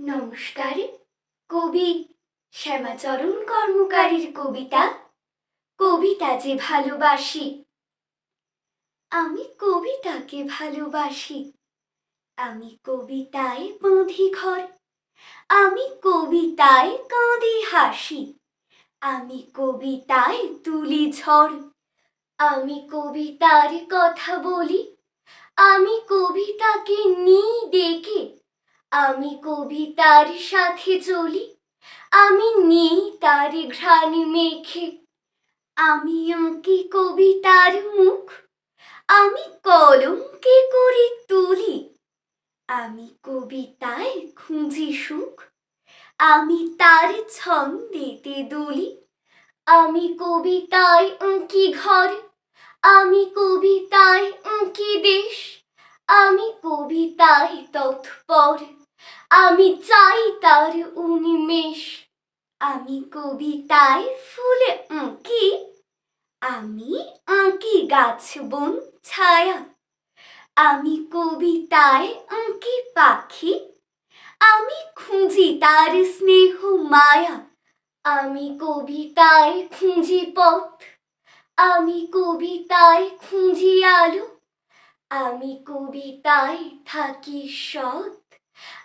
নমস্কার। কবি শ্যামাচরণ কর্মকারীর কবিতা কবিতা যে ভালোবাসি। আমি কবিতাকে ভালোবাসি। আমি কবিতায় বাঁধি ঘর। আমি কবিতায় কাঁদি হাসি। আমি কবিতায় তুলি ঝড়। আমি কবিতার কথা বলি। আমি কবিতাকে নিই ডেকে আমি কবিতার সাথে চলি আমি নিই তার ঘ্রাণ মেখে আমি আঁকি কবিতার মুখ, আমি কলমকে করি তুলি। আমি কবিতায় খুঁজি সুখ, আমি তার ছন্দেতে দুলি। আমি কবিতায় আঁকি ঘর, আমি কবিতায় আঁকি দেশ। আমি কবিতায় তৎপর। আমি চাই তার উন্মেষ। আমি কবিতায় ফুল আঁকি আমি আঁকি গাছ বন ছায়া। আমি কবিতায় আঁকি পাখি। আমি খুঁজি তার স্নেহ মায়া। আমি কবিতায় খুঁজি পথ। আমি কবিতায় খুঁজি আলো। আমি কবিতায় থাকি সৎ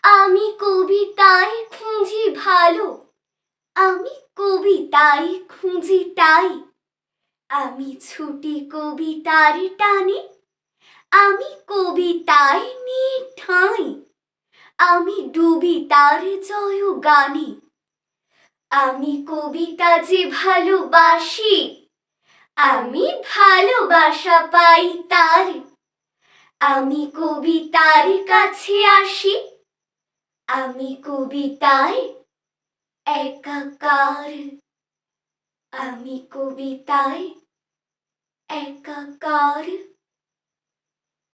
আমি কবিতায় খুঁজি ভালো। আমি কবিতায় খুঁজি তাই। আমি ছুটি কবিতার টানে। আমি কবিতায় নিয়ে ঠাঁই। আমি ডুবি তার জয় গানে। আমি কবিতা যে ভালোবাসি। আমি ভালোবাসা পাই তার। আমি কবিতার কাছে আসি। আমি কবিতায় একাকার। আমি কবিতায় একাকার।